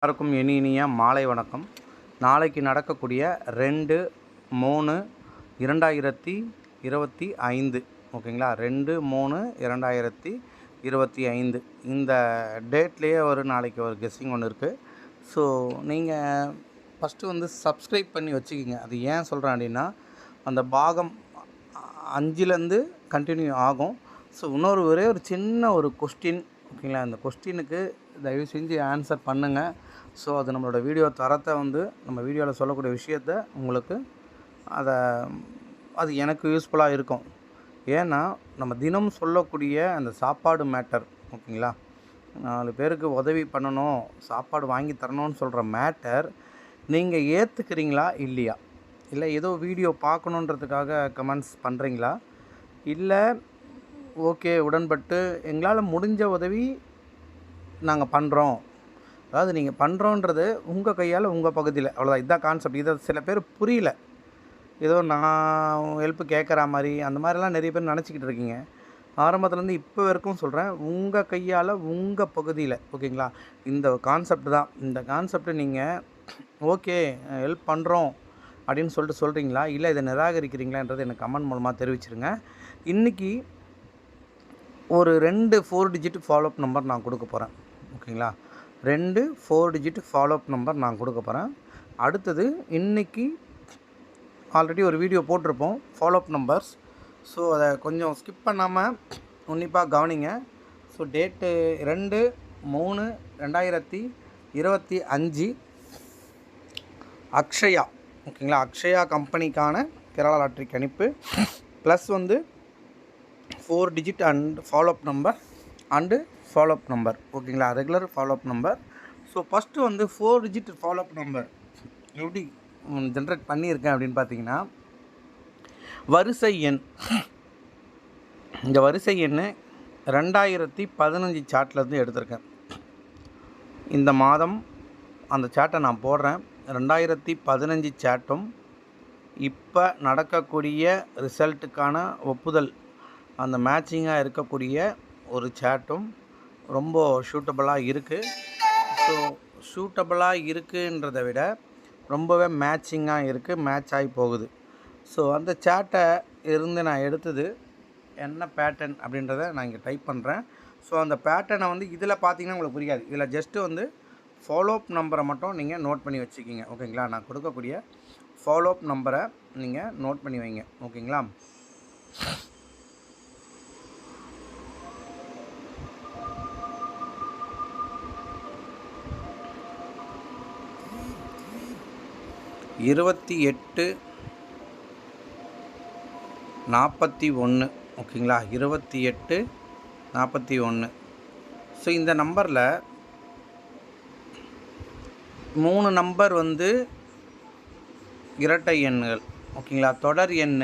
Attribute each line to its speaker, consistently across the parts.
Speaker 1: எல்லாருக்கும் இனி இனிய மாலை வணக்கம். நாளைக்கு நடக்கக்கூடிய ரெண்டு மூணு இரண்டாயிரத்தி இருபத்தி ஐந்து. ஓகேங்களா? ரெண்டு மூணு இரண்டாயிரத்தி இருபத்தி ஐந்து. இந்த டேட்லேயே ஒரு நாளைக்கு ஒரு கெஸ்ஸிங் ஒன்று இருக்குது ஸோ நீங்கள் ஃபஸ்ட்டு வந்து சப்ஸ்கிரைப் பண்ணி வச்சுக்கிங்க. அது ஏன் சொல்கிறேன் அப்படின்னா அந்த பாகம் அஞ்சுலேருந்து கண்டினியூ ஆகும். ஸோ இன்னொரு ஒரே ஒரு சின்ன ஒரு கொஸ்டின் ஓகேங்களா? அந்த கொஸ்டினுக்கு தயவு செஞ்சு ஆன்சர் பண்ணுங்கள் ஸோ அது நம்மளோட வீடியோ தரத்தை வந்து நம்ம வீடியோவில் சொல்லக்கூடிய விஷயத்த உங்களுக்கு அதை அது எனக்கு யூஸ்ஃபுல்லாக இருக்கும். ஏன்னா நம்ம தினம் சொல்லக்கூடிய அந்த சாப்பாடு மேட்டர் ஓகேங்களா? நாலு பேருக்கு உதவி பண்ணணும் சாப்பாடு வாங்கி தரணும்னு சொல்கிற மேட்டர் நீங்கள் ஏற்றுக்கிறீங்களா இல்லையா? இல்லை ஏதோ வீடியோ பார்க்கணுன்றதுக்காக கமெண்ட்ஸ் பண்ணுறீங்களா இல்லை ஓகே உடன்பட்டு எங்களால் முடிஞ்ச உதவி நாங்கள் பண்ணுறோம் அதாவது நீங்கள் பண்ணுறோன்றது உங்கள் கையால் உங்கள் பகுதியில். அவ்வளோதான் இதுதான் கான்செப்ட் இதை சில பேர் புரியல. ஏதோ நான் ஹெல்ப் கேட்குற மாதிரி அந்த மாதிரிலாம் நிறைய பேர் நினச்சிக்கிட்டு இருக்கீங்க. ஆரம்பத்துலேருந்து இப்போ வரைக்கும் சொல்கிறேன் உங்கள் கையால் உங்கள் பகுதியில் ஓகேங்களா? இந்த கான்செப்ட் தான். இந்த கான்செப்டை நீங்கள் ஓகே ஹெல்ப் பண்ணுறோம் அப்படின்னு சொல்லிட்டு சொல்கிறீங்களா இல்லை இதை நிராகரிக்கிறீங்களான்றது எனக்கு கமெண்ட் மூலமாக தெரிவிச்சிருங்க. இன்றைக்கி ஒரு ரெண்டு ஃபோர் டிஜிட் ஃபாலோஅப் நம்பர் நான் கொடுக்க போகிறேன் ஓகேங்களா? ரெண்டு ஃபோர் டிஜிட் ஃபாலோஅப் நம்பர் நான் கொடுக்க போகிறேன் அடுத்தது இன்றைக்கி ஆல்ரெடி ஒரு வீடியோ போட்டிருப்போம் ஃபாலோஅப் நம்பர்ஸ் ஸோ அதை கொஞ்சம் ஸ்கிப் பண்ணாமல் உன்னிப்பாக கவனிங்க. ஸோ டேட்டு ரெண்டு மூணு ரெண்டாயிரத்தி இருபத்தி அஞ்சு. அக்ஷயா ஓகேங்களா? அக்ஷயா கம்பெனிக்கான கேரளா லாட்ரி கணிப்பு ப்ளஸ் வந்து four digit and follow up number and follow up number ஓகேங்களா regular follow up number so first வந்து four digit follow up number எப்படி ஜென்ரேட் பண்ணியிருக்கேன் அப்படின்னு பார்த்தீங்கன்னா வரிசை எண். இந்த வரிசை எண்ணு ரெண்டாயிரத்தி பதினஞ்சு சார்ட்லேருந்து எடுத்திருக்கேன். இந்த மாதம் அந்த சேட்டை நான் போடுறேன். ரெண்டாயிரத்தி பதினஞ்சு சேட்டும் இப்போ நடக்கக்கூடிய ரிசல்ட்டுக்கான ஒப்புதல் அந்த மேட்சிங்காக இருக்கக்கூடிய ஒரு சேட்டும் ரொம்ப ஷூட்டபுளாக இருக்குது ஸோ ஷூட்டபுளாக இருக்குன்றதை விட ரொம்பவே மேட்சிங்காக இருக்குது மேட்ச் ஆகி போகுது. ஸோ அந்த சேட்டை இருந்து நான் எடுத்தது என்ன பேட்டர்ன் அப்படின்றத நான் இங்கே டைப் பண்ணுறேன் ஸோ அந்த பேட்டர்னை வந்து இதில் பார்த்தீங்கன்னா உங்களுக்கு புரியாது. இதில் ஜஸ்ட்டு வந்து ஃபாலோஅப் நம்பரை மட்டும் நீங்கள் நோட் பண்ணி வச்சுக்கிங்க. ஓகேங்களா நான் கொடுக்கக்கூடிய ஃபாலோஅப் நம்பரை நீங்கள் நோட் பண்ணி வைங்க. ஓகேங்களா இருபத்தி எட்டு நாற்பத்தி ஒன்று ஓகேங்களா? இருபத்தி எட்டு நாற்பத்தி ஒன்று. ஸோ இந்த நம்பரில் மூணு நம்பர் வந்து இரட்டை எண்கள் ஓகேங்களா? தொடர் எண்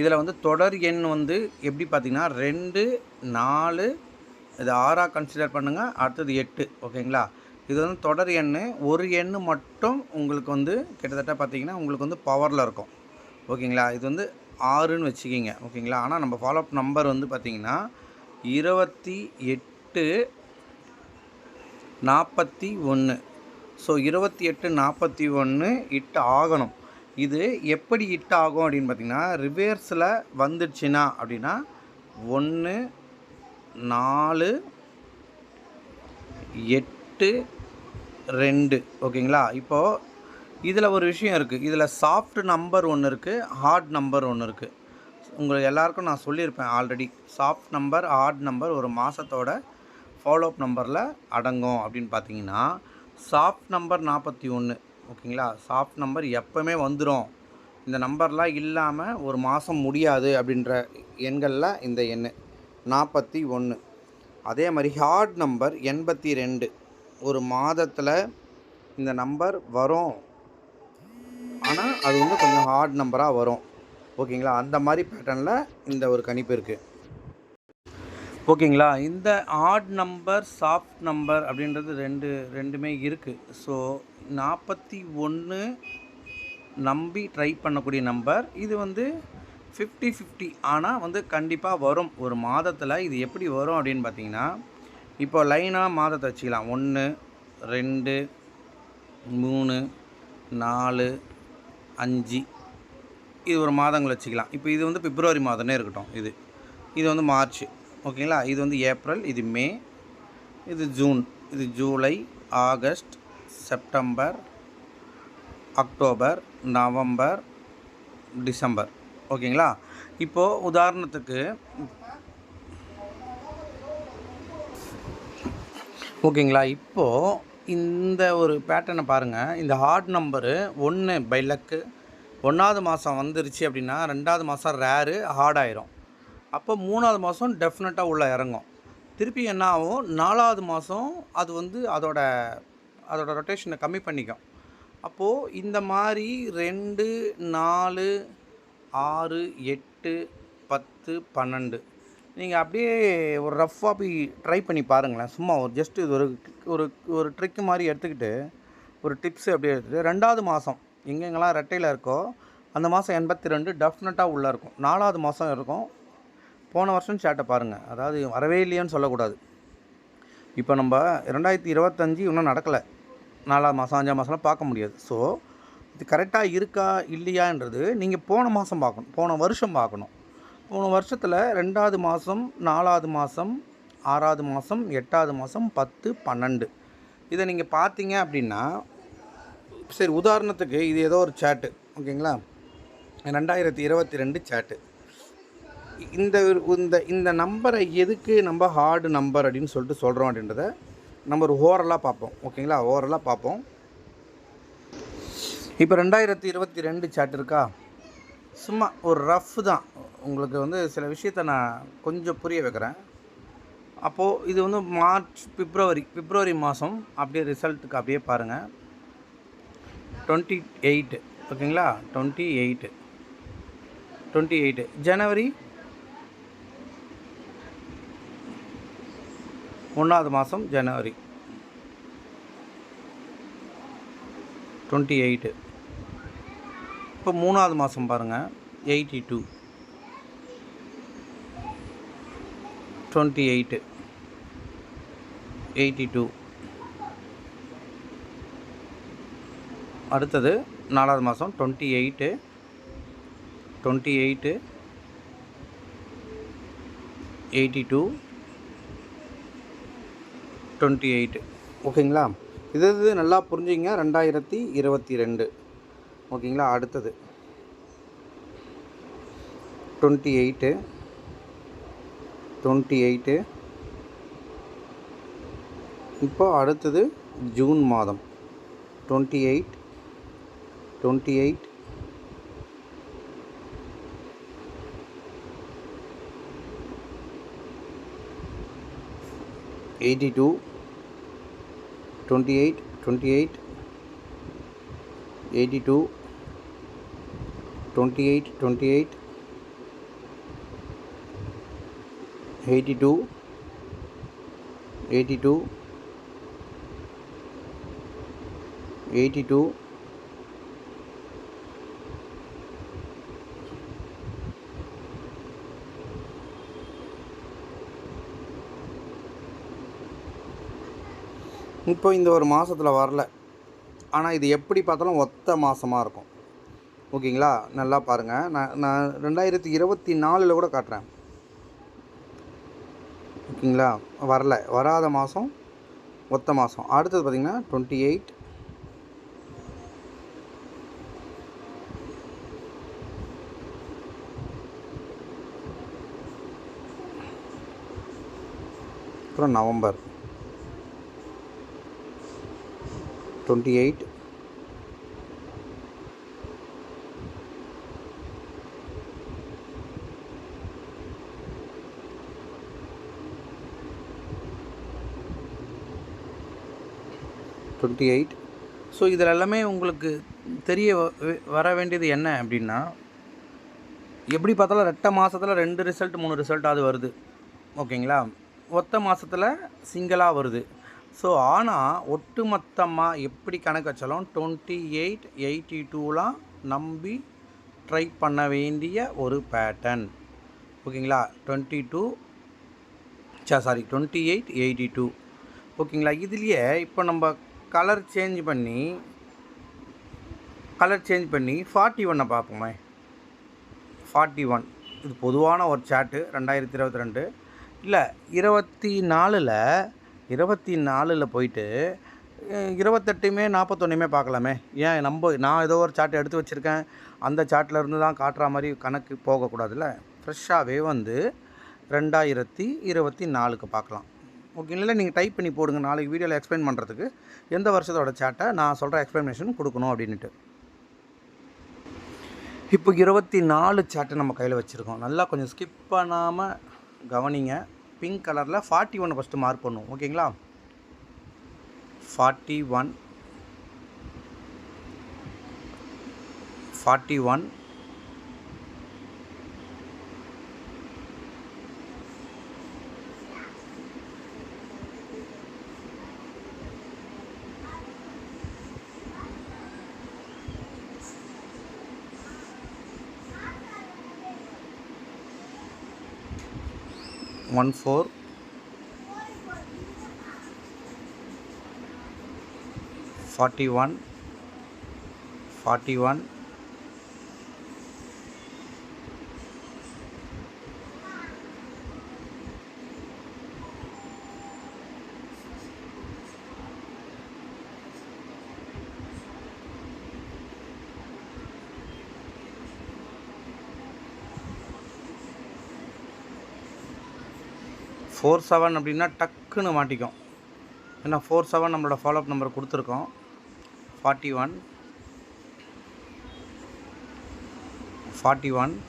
Speaker 1: இதில் வந்து தொடர் எண் வந்து எப்படி பார்த்திங்கன்னா ரெண்டு நாலு இது ஆறாக கன்சிடர் பண்ணுங்கள் அடுத்தது எட்டு ஓகேங்களா? இது வந்து தொடர் எண் ஒரு எண் மட்டும் உங்களுக்கு வந்து கிட்டத்தட்ட பார்த்திங்கன்னா உங்களுக்கு வந்து பவரில் இருக்கும். ஓகேங்களா? இது வந்து ஆறுன்னு வச்சுக்கிங்க. ஓகேங்களா? ஆனால் நம்ம ஃபாலோ அப் நம்பர் வந்து பார்த்திங்கன்னா இருபத்தி எட்டு நாற்பத்தி ஒன்று ஸோ இருபத்தி எட்டு நாற்பத்தி ஒன்று இட்டு ஆகணும். இது எப்படி இட்டு ஆகும் அப்படின்னு பார்த்திங்கன்னா ரிவேர்ஸில் வந்துடுச்சுன்னா அப்படின்னா ஒன்று நாலு எட்டு ரெண்டு ஓகேங்களா? இப்போது இதில் ஒரு விஷயம் இருக்குது இதில் சாஃப்ட் நம்பர் ஒன்று இருக்குது ஹார்ட் நம்பர் ஒன்று இருக்குது உங்களுக்கு எல்லாருக்கும் நான் சொல்லியிருப்பேன் already soft number hard number ஒரு மாதத்தோட ஃபாலோஅப் நம்பரில் அடங்கும் அப்படின்னு பார்த்தீங்கன்னா சாஃப்ட் நம்பர் நாற்பத்தி ஒன்று ஓகேங்களா? சாஃப்ட் நம்பர் எப்போவுமே வந்துடும் இந்த நம்பர்லாம் இல்லாமல் ஒரு மாதம் முடியாது அப்படின்ற எண்களில் இந்த எண் நாற்பத்தி ஒன்று அதே மாதிரி ஹார்ட் நம்பர் எண்பத்தி ரெண்டு ஒரு மாதத்தில் இந்த நம்பர் வரும். ஆனால் அது வந்து கொஞ்சம் ஹார்ட் நம்பராக வரும். ஓகேங்களா அந்த மாதிரி பேட்டர்னில் இந்த ஒரு கணிப்பு இருக்குது ஓகேங்களா இந்த ஆட் நம்பர் சாஃப்ட் நம்பர் அப்படின்றது ரெண்டு ரெண்டுமே இருக்குது ஸோ நாற்பத்தி ஒன்று நம்பி ட்ரை பண்ணக்கூடிய நம்பர் இது வந்து ஃபிஃப்டி ஃபிஃப்டி ஆனால் வந்து கண்டிப்பாக வரும். ஒரு மாதத்தில் இது எப்படி வரும் அப்படின்னு பார்த்தீங்கன்னா இப்போ லைனாக மாதத்தை வச்சுக்கலாம். ஒன்று ரெண்டு மூணு நாலு அஞ்சு. இது ஒரு மாதங்கள் வச்சுக்கலாம். இப்போ இது வந்து பிப்ரவரி மாதமே இருக்கட்டும் இது. இது வந்து மார்ச் ஓகேங்களா? இது வந்து ஏப்ரல் இது மே இது ஜூன். இது July August September October November December. ஓகேங்களா? இப்போது உதாரணத்துக்கு ஓகேங்களா? இப்போது இந்த ஒரு பேட்டர்னை பாருங்கள் இந்த ஹார்ட் நம்பரு ஒன்று பை லக்கு ஒன்றாவது மாதம் வந்துருச்சு அப்படின்னா ரெண்டாவது மாதம் ரேரு ஹார்ட் ஆயிரும். அப்போ மூணாவது மாதம் டெஃபினட்டாக உள்ளே இறங்கும். திருப்பி என்ன ஆகும்? நாலாவது மாதம் அது வந்து அதோட அதோட ரொட்டேஷனை கம்மி பண்ணிக்கும். அப்போது இந்த மாதிரி ரெண்டு நாலு ஆறு எட்டு பத்து பன்னெண்டு நீங்கள் அப்படியே ஒரு ரஃப் போய் ட்ரை பண்ணி பாருங்களேன். சும்மா ஒரு ஜஸ்ட் இது ஒரு ஒரு ஒரு ட்ரிக்கு மாதிரி எடுத்துக்கிட்டு ஒரு டிப்ஸு அப்படியே எடுத்துகிட்டு ரெண்டாவது மாதம் எங்கெங்கெல்லாம் ரெட்டையில் இருக்கோ அந்த மாதம் எண்பத்தி ரெண்டு டெஃபினட்டாக உள்ளே இருக்கும். நாலாவது மாதம் இருக்கும். போன வருஷம் சேட்டை பாருங்கள் அதாவது வரவே இல்லையோன்னு சொல்லக்கூடாது. இப்போ நம்ம ரெண்டாயிரத்தி இருபத்தஞ்சி இன்னும் நடக்கலை. நாலாவது மாதம் அஞ்சாம் மாதம்லாம் பார்க்க முடியாது. ஸோ இது கரெக்டாக இருக்கா இல்லையான்றது நீங்கள் போன மாதம் பார்க்கணும். போன வருஷம் பார்க்கணும். போன வருஷத்தில் ரெண்டாவது மாதம் நாலாவது மாதம் ஆறாவது மாதம் எட்டாவது மாதம் பத்து பன்னெண்டு. இதை நீங்கள் பார்த்தீங்க அப்படின்னா சரி உதாரணத்துக்கு இது ஏதோ ஒரு சேட்டு ஓகேங்களா? ரெண்டாயிரத்தி இருபத்தி ரெண்டு சேட்டு இந்த இந்த இந்த நம்பரை எதுக்கு நம்ம ஹார்டு நம்பர் அப்படின்னு சொல்லிட்டு சொல்கிறோம் அப்படின்றத நம்ம ஒரு ஓரலாக பார்ப்போம். ஓகேங்களா? ஓரலாக பார்ப்போம். இப்போ ரெண்டாயிரத்தி இருபத்தி ரெண்டு சேட் இருக்கா? சும்மா ஒரு ரஃப் தான். உங்களுக்கு வந்து சில விஷயத்த நான் கொஞ்சம் புரிய வைக்கிறேன். அப்போது இது வந்து மார்ச் பிப்ரவரி பிப்ரவரி மாதம் அப்படியே ரிசல்ட்டுக்கு அப்படியே பாருங்கள் டுவெண்ட்டி எயிட்டு ஓகேங்களா? டுவெண்ட்டி எயிட்டு டுவெண்ட்டி எயிட்டு ஜனவரி ஒன்றாவது மாதம் ஜனவரி. டுவெண்ட்டி எயிட்டு இப்போ மூணாவது மாதம் பாருங்கள் eighty two. Twenty eight eighty two. அடுத்தது நாலாவது மாதம் twenty eight twenty eight eighty two. Twenty eight ஓகேங்களா? இது இது நல்லா புரிஞ்சுங்க. ரெண்டாயிரத்தி இருபத்தி ரெண்டு. ஓகேங்களா? அடுத்தது. டுவெண்ட்டி எயிட்டு டுவெண்ட்டி எயிட்டு இப்போ அடுத்தது ஜூன் மாதம். Twenty eight twenty eight eighty two twenty eight twenty eight eighty two twenty eight twenty eight eighty two eighty two eighty two இப்போ இந்த ஒரு மாதத்தில் வரல. ஆனால் இது எப்படி பார்த்தாலும் ஒத்த மாதமாக இருக்கும். ஓகேங்களா? நல்லா பாருங்கள் நான் நான் ரெண்டாயிரத்தி இருபத்தி நாலில் கூட காட்டுறேன். ஓகேங்களா? வரல. வராத மாதம் ஒத்த மாதம் அடுத்தது பார்த்திங்கன்னா டுவெண்ட்டி எயிட் அப்புறம் November. Twenty eight twenty eight so இதில் எல்லாமே உங்களுக்கு தெரிய வ- வர வேண்டியது என்ன அப்படின்னா எப்படி பார்த்தாலும் ரெட்டை மாதத்தில் ரெண்டு ரிசல்ட் மூணு ரிசல்ட் அது வருது. ஓகேங்களா? ஒத்த மாதத்தில் சிங்கிளாக வருது. ஸோ ஆனால் ஒட்டு மொத்தமாக எப்படி கணக்கு வச்சாலும் டுவெண்ட்டி எயிட் எயிட்டி டூலாம் நம்பி ட்ரை பண்ண வேண்டிய ஒரு பேட்டர்ன் ஓகேங்களா? Twenty two sorry twenty eight eighty two ஓகேங்களா? இதுலேயே இப்போ நம்ம கலர் சேஞ்ச் பண்ணி கலர் சேஞ்ச் பண்ணி ஃபார்ட்டி ஒன்னை பார்ப்போமே. ஃபார்ட்டி ஒன் இது பொதுவான ஒரு சாட்டு ரெண்டாயிரத்தி இருபத்தி ரெண்டு. இல்லை இருபத்தி நாலில் இருபத்தி நாலில் போயிட்டு இருபத்தெட்டுமே நாற்பத்தொன்னுமே பார்க்கலாமே. ஏன் நம்ம நான் ஏதோ ஒரு சார்ட் எடுத்து வச்சுருக்கேன். அந்த சார்ட்டில் இருந்து தான் காட்டுற மாதிரி கணக்கு போகக்கூடாதுல்ல. ஃப்ரெஷ்ஷாகவே வந்து ரெண்டாயிரத்தி இருபத்தி நாலுக்கு பார்க்கலாம். ஓகேங்களா நீங்கள் டைப் பண்ணி போடுங்க. நாளைக்கு வீடியோவில் எக்ஸ்பிளைன் பண்ணுறதுக்கு எந்த வருஷத்தோட சாட்டை நான் சொல்கிற எக்ஸ்ப்ளனேஷன் கொடுக்கணும் அப்படின்ட்டு இப்போ இருபத்தி நாலு சேட்டை நம்ம கையில் வச்சுருக்கோம். நல்லா கொஞ்சம் ஸ்கிப் பண்ணாமல் கவனிங்க. பிங்க் கலரில் ஃபார்ட்டி ஒன் ஃபஸ்ட்டு மார்க் பண்ணுவோம் ஓகேங்களா? Forty one forty one one four forty one forty one four seven அப்படின்னா டக்குன்னு மாட்டிக்கும். ஏன்னா ஃபோர் செவன் நம்மளோட ஃபாலோஅப் நம்பர் கொடுத்துருக்கோம். Forty one. Forty one.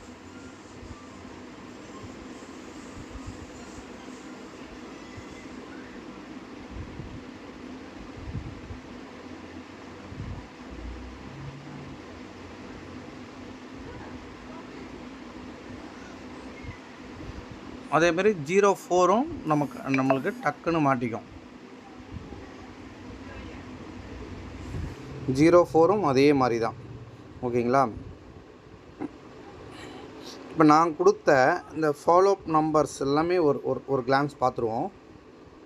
Speaker 1: அதேமாரி ஜீரோ ஃபோரும் நமக்கு நம்மளுக்கு டக்குன்னு மாட்டிக்கும். ஜீரோ ஃபோரும் அதே மாதிரி தான் ஓகேங்களா? இப்போ நான் கொடுத்த இந்த ஃபாலோஅப் நம்பர்ஸ் எல்லாமே ஒரு ஒரு ஒரு கிளான்ஸ் பார்த்துருவோம்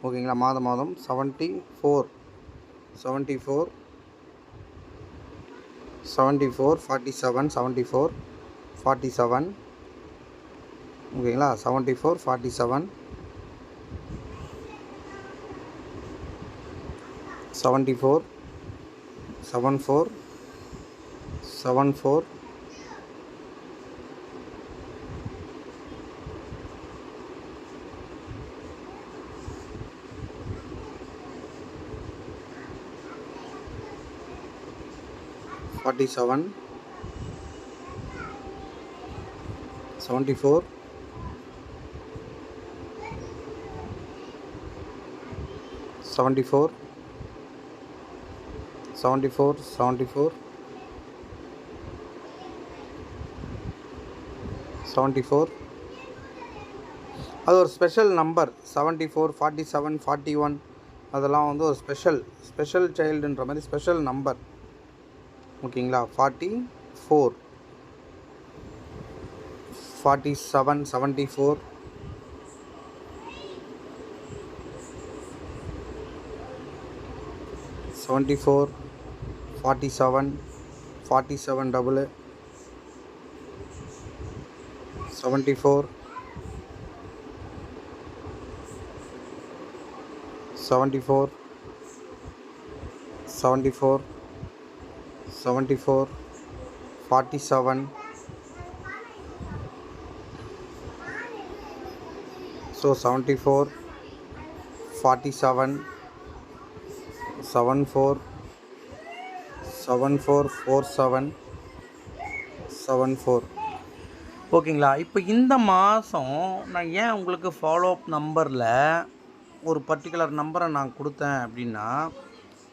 Speaker 1: ஓகேங்களா? மாதம் மாதம் seventy four seventy four seventy four forty seven seventy four forty seven ஓகேங்களா? Seventy four forty seven seventy four seven four seven four forty seven seventy four seventy four seventy four seventy four seventy four அது ஒரு special number seventy four forty seven forty one அதெல்லாம் வந்து ஒரு special special சைல்டுன்ற மாதிரி special number ஓகேங்களா? Forty four forty seven seventy four seventy four forty seven forty seven double seventy four seventy four seventy four seventy four forty seven so seventy four forty seven seven four seven four four seven seven four ஓகேங்களா? இப்போ இந்த மாதம் நான் ஏன் உங்களுக்கு follow up நம்பரில் ஒரு particular நம்பரை நான் கொடுத்தேன் அப்படின்னா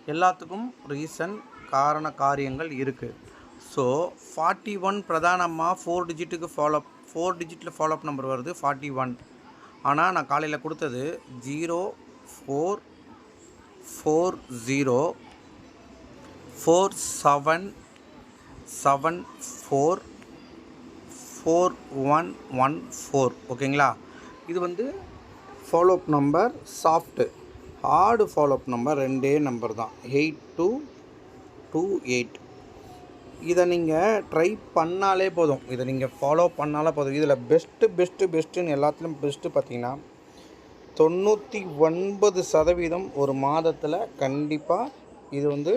Speaker 1: எல்லாத்துக்கும் ரீசன் காரண காரியங்கள் இருக்குது ஸோ ஃபார்ட்டி ஒன் பிரதானமாக ஃபோர் டிஜிட்டுக்கு ஃபாலோ அப் ஃபோர் டிஜிட்டில் ஃபாலோ அப் நம்பர் வருது ஃபார்ட்டி ஒன் ஆனால் நான் காலையில் கொடுத்தது zero four four zero four seven seven four four one one four ஓகேங்களா இது வந்து follow up number soft hard follow up number ரெண்டே நம்பர் தான். எயிட் டூ டூ எயிட் இதை நீங்கள் ட்ரை பண்ணாலே போதும். இதை நீங்கள் ஃபாலோ பண்ணாலே போதும். இதில் பெஸ்ட்டு பெஸ்ட்டு பெஸ்ட்டுன்னு எல்லாத்துலேயும் பெஸ்ட்டு பார்த்தீங்கன்னா தொண்ணூற்றி ஒன்பது சதவீதம் ஒரு மாதத்தில் கண்டிப்பாக இது வந்து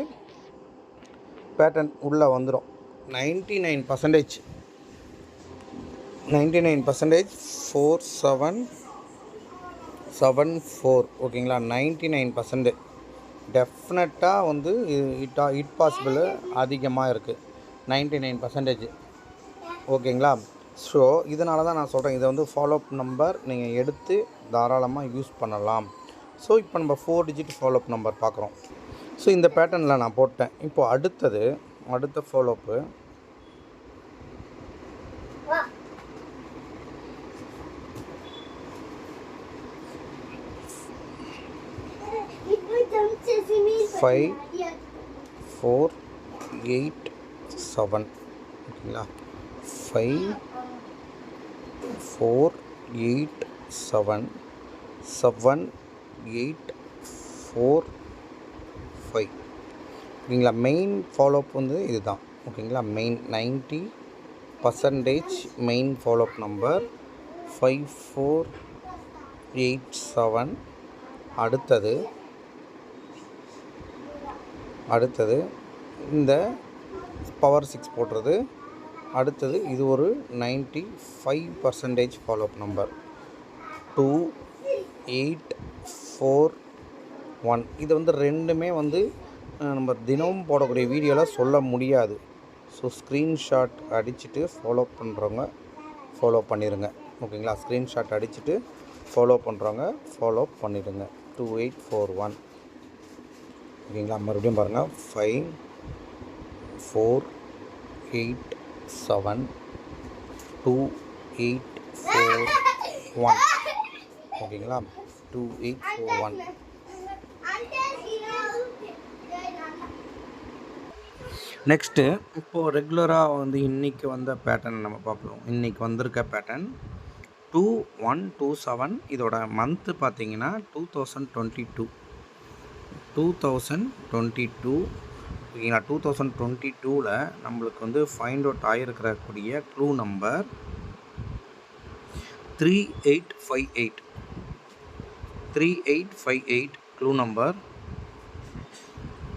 Speaker 1: பேட்டர்ன் உள்ளே வந்துடும் ninety nine percentage ninety nine percentage four seven seven four ஓகேங்களா? நைன்ட்டி நைன் பர்சன்டேஜ் டெஃபினட்டாக வந்து இட் இட் பாசிபிள் அதிகமாக இருக்குது நைன்ட்டி நைன் பர்சன்டேஜ் ஓகேங்களா? ஸோ இதனால தான் நான் சொல்கிறேன் இதை வந்து ஃபாலோஅப் நம்பர் நீங்கள் எடுத்து தாராளமாக யூஸ் பண்ணலாம். ஸோ இப்போ நம்ம four digit follow up number பார்க்குறோம். ஸோ இந்த பேட்டர்னில் நான் போட்டேன். இப்போது அடுத்தது அடுத்த follow up five four eight seven ஓகேங்களா? Five four eight seven seven eight four five ஓகேங்களா மெயின் ஃபாலோஅப் வந்து இதுதான். ஓகேங்களா main ninety percentage main follow up number five four eight seven அடுத்தது அடுத்தது இந்த பவர் சிக்ஸ் போடுறது அடுத்தது இது ஒரு ninety five percentage follow up number two eight four one இது வந்து ரெண்டுமே வந்து நம்ம தினமும் போடக்கூடிய வீடியோவில் சொல்ல முடியாது. ஸோ ஸ்க்ரீன்ஷாட் அடிச்சுட்டு ஃபாலோ பண்ணுறவங்க ஃபாலோ பண்ணிடுங்க ஓகேங்களா ஸ்க்ரீன்ஷாட் அடிச்சுட்டு ஃபாலோ பண்ணுறவங்க ஃபாலோ பண்ணிடுங்க. டூ எயிட் ஃபோர் ஒன் ஓகேங்களா மறுபடியும் பாருங்கள் five four eight seven two eight four one ஓகேங்களா? Two eight four one next இப்போது ரெகுலராக வந்து இன்றைக்கி வந்த பேட்டர்ன் நம்ம பார்ப்போம். இன்றைக்கி வந்திருக்க pattern two one two seven இதோட மந்த்து பார்த்தீங்கன்னா two thousand twenty two two thousand twenty two ஓகேங்களா? டூ தௌசண்ட் டுவெண்ட்டி டூவில் நம்மளுக்கு வந்து find out ஆகிருக்கிறக்கூடிய clue number three eight five eight three eight five eight clue number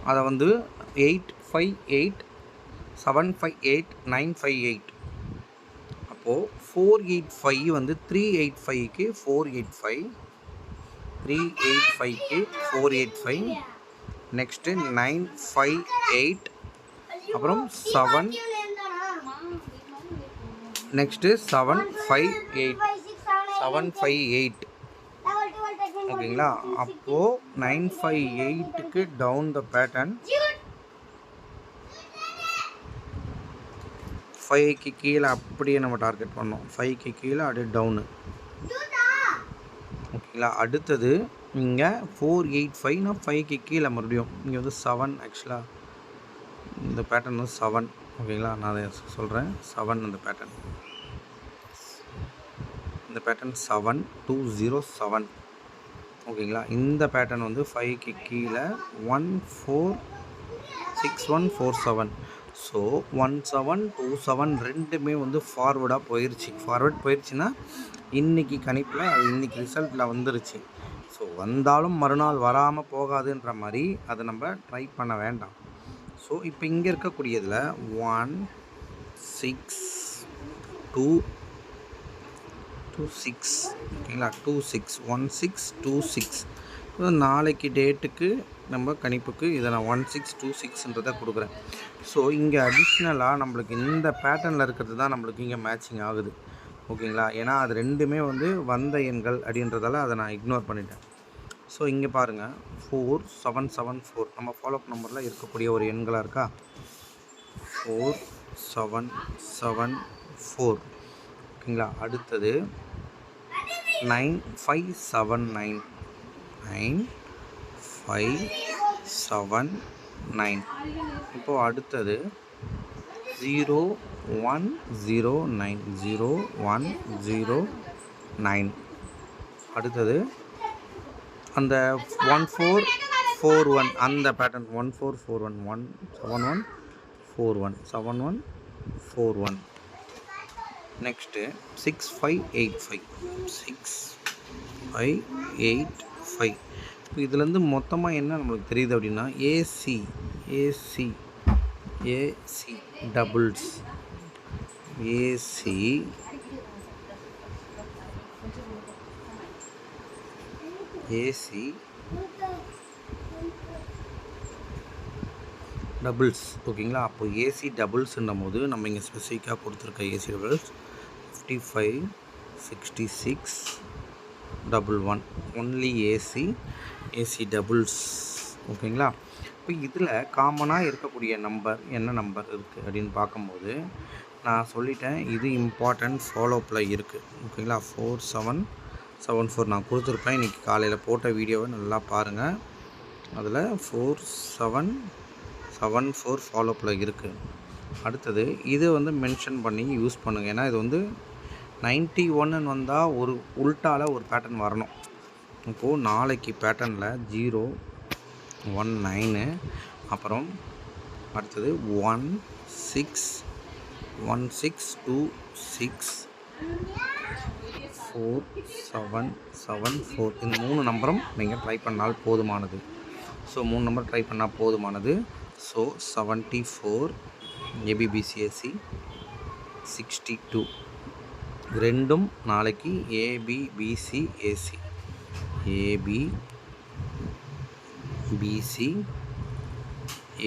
Speaker 1: அதை வந்து eight five eight seven five eight nine five eight அப்போது four eight five வந்து three eight ஃபைவ்க்கு four eight five three eight ஃபைவ்க்கு four eight five next nine five eight அப்புறம் seven. Next seven five eight. Seven five eight. ஓகேங்களா? அப்போது nine five எயிட்டுக்கு down the pattern. ஃபைவ்க்கு கீழே அப்படியே நம்ம டார்கெட் பண்ணோம். ஃபைவ்க்கு கீழே அப்படியே டவுனு. ஓகேங்களா? அடுத்தது இங்கே ஃபோர் எயிட் ஃபைவ்னா ஃபைவ்க்கு கீழே மறுபடியும். இங்கே வந்து செவன் ஆக்சுவலாக இந்த பேட்டர்ன் வந்து செவன் ஓகேங்களா நான் அதை சொல்கிறேன் செவன் அந்த பேட்டர்ன் இந்த pattern seven two zero seven ஓகேங்களா இந்த பேட்டர்ன் வந்து ஃபைவ்க்கு கீழே one four six one four seven so one seven two seven ரெண்டுமே வந்து ஃபார்வேர்டாக போயிடுச்சு ஃபார்வேர்ட் போயிடுச்சுன்னா இன்றைக்கி கணிப்பில் அது இன்றைக்கி ரிசல்ட்டில் வந்துருச்சு. ஸோ வந்தாலும் மறுநாள் வராமல் போகாதுன்ற மாதிரி அதை நம்ம ட்ரை பண்ண வேண்டாம். ஸோ இப்போ இங்கே இருக்கக்கூடியதில் one six two two six ஓகேங்களா? Two six one six two six நாளைக்கு டேட்டுக்கு நம்ம கணிப்புக்கு இதை நான் ஒன் சிக்ஸ் டூ சிக்ஸ்ன்றதை கொடுக்குறேன். ஸோ இங்கே அடிஷ்னலாக நம்மளுக்கு இந்த பேட்டர்னில் இருக்கிறது தான் நம்மளுக்கு இங்கே மேட்சிங் ஆகுது. ஓகேங்களா? ஏன்னா அது ரெண்டுமே வந்து வந்த எண்கள் அப்படின்றதால அதை நான் இக்னோர் பண்ணிட்டேன். ஸோ இங்கே பாருங்கள் ஃபோர் செவன் செவன் ஃபோர் நம்ம ஃபாலோஅப் நம்பரில் இருக்கக்கூடிய ஒரு எண்களாக இருக்கா? ஃபோர் செவன் செவன் ஃபோர் ஓகேங்களா? அடுத்தது nine five seven nine nine five seven nine இப்போது அடுத்தது zero one zero nine zero one zero nine அடுத்தது அந்த ஒன் ஃபோர் ஃபோர் ஒன் அந்த pattern one four four one one seven one four one seven one four one next six five eight five six five eight five இப்போ இதுலேருந்து மொத்தமாக என்ன நம்மளுக்கு தெரியுது அப்படின்னா AC AC AC doubles. AC AC doubles. ஓகேங்களா? அப்போ ஏசி டபுள்ஸ்ன்னும் போது நம்ம இங்கே ஸ்பெசிஃபிக்காக கொடுத்துருக்க AC doubles fifty five sixty six double one only AC AC doubles ஓகேங்களா? இப்போ இதில் காமனாக இருக்கக்கூடிய நம்பர் என்ன நம்பர் இருக்குது அப்படின்னு பார்க்கும்போது நான் சொல்லிட்டேன் இது இம்பார்ட்டன்ட் ஃபாலோப்பில் இருக்குது ஓகேங்களா ஃபோர் செவன் செவன் ஃபோர் நான் கொடுத்துருப்பேன். இன்றைக்கி காலையில் போட்ட வீடியோவை நல்லா பாருங்கள் அதில் ஃபோர் செவன் செவன் ஃபோர் ஃபாலோப்பில் இருக்குது அடுத்தது இது வந்து மென்ஷன் பண்ணி யூஸ் பண்ணுங்கள் ஏன்னா இது வந்து நைன்ட்டி ஒன்னு வந்தால் ஒரு உல்ட்டாவில் ஒரு பேட்டர்ன் வரணும். இப்போது நாளைக்கு பேட்டர்னில் ஜீரோ ஒன் நைனு அப்புறம் அடுத்தது one six one six two six four seven seven four இந்த மூணு நம்பரும் நீங்கள் ட்ரை பண்ணால் போதுமானது. ஸோ மூணு நம்பர் ட்ரை பண்ணால் போதுமானது. So seventy four A B B C S C sixty two ரெண்டும் நாளைக்கு A B B C A C AB PC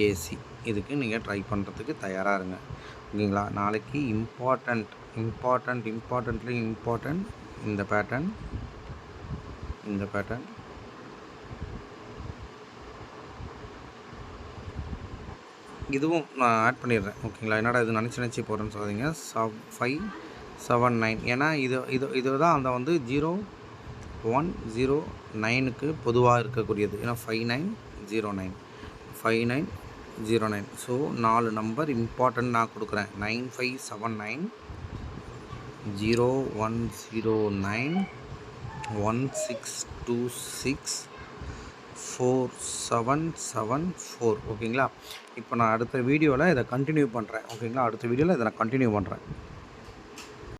Speaker 1: AC இதுக்கு நீங்கள் ட்ரை பண்ணுறதுக்கு தயாராக இருங்க. ஓகேங்களா? நாளைக்கு இம்பார்ட்டண்ட் இம்பார்ட்டண்ட் இம்பார்ட்டண்ட்லி இம்பார்ட்டண்ட் இந்த பேட்டர்ன் இந்த பேட்டர்ன் இதுவும் நான் ஆட் பண்ணிடுறேன். ஓகேங்களா? என்னடா இது நினச்சி நினச்சி போகிறேன்னு சொல்லாதீங்க. சவ் ஃபைவ் செவன் நைன் ஏன்னா இது இது இது தான் அந்த வந்து ஜீரோ ஒன் ஜீரோ நைனுக்கு பொதுவாக இருக்கக்கூடியது. ஏன்னா five nine zero nine five nine zero nine so நாலு நம்பர் இம்பார்ட்டன்ட் நான் கொடுக்குறேன். Nine five seven nine zero one zero nine one six two six four seven seven four ஓகேங்களா இப்போ நான் அடுத்த வீடியோவில் இதை கண்டினியூ பண்ணுறேன் ஓகேங்களா அடுத்த வீடியோவில் இதை நான் கண்டினியூ பண்ணுறேன்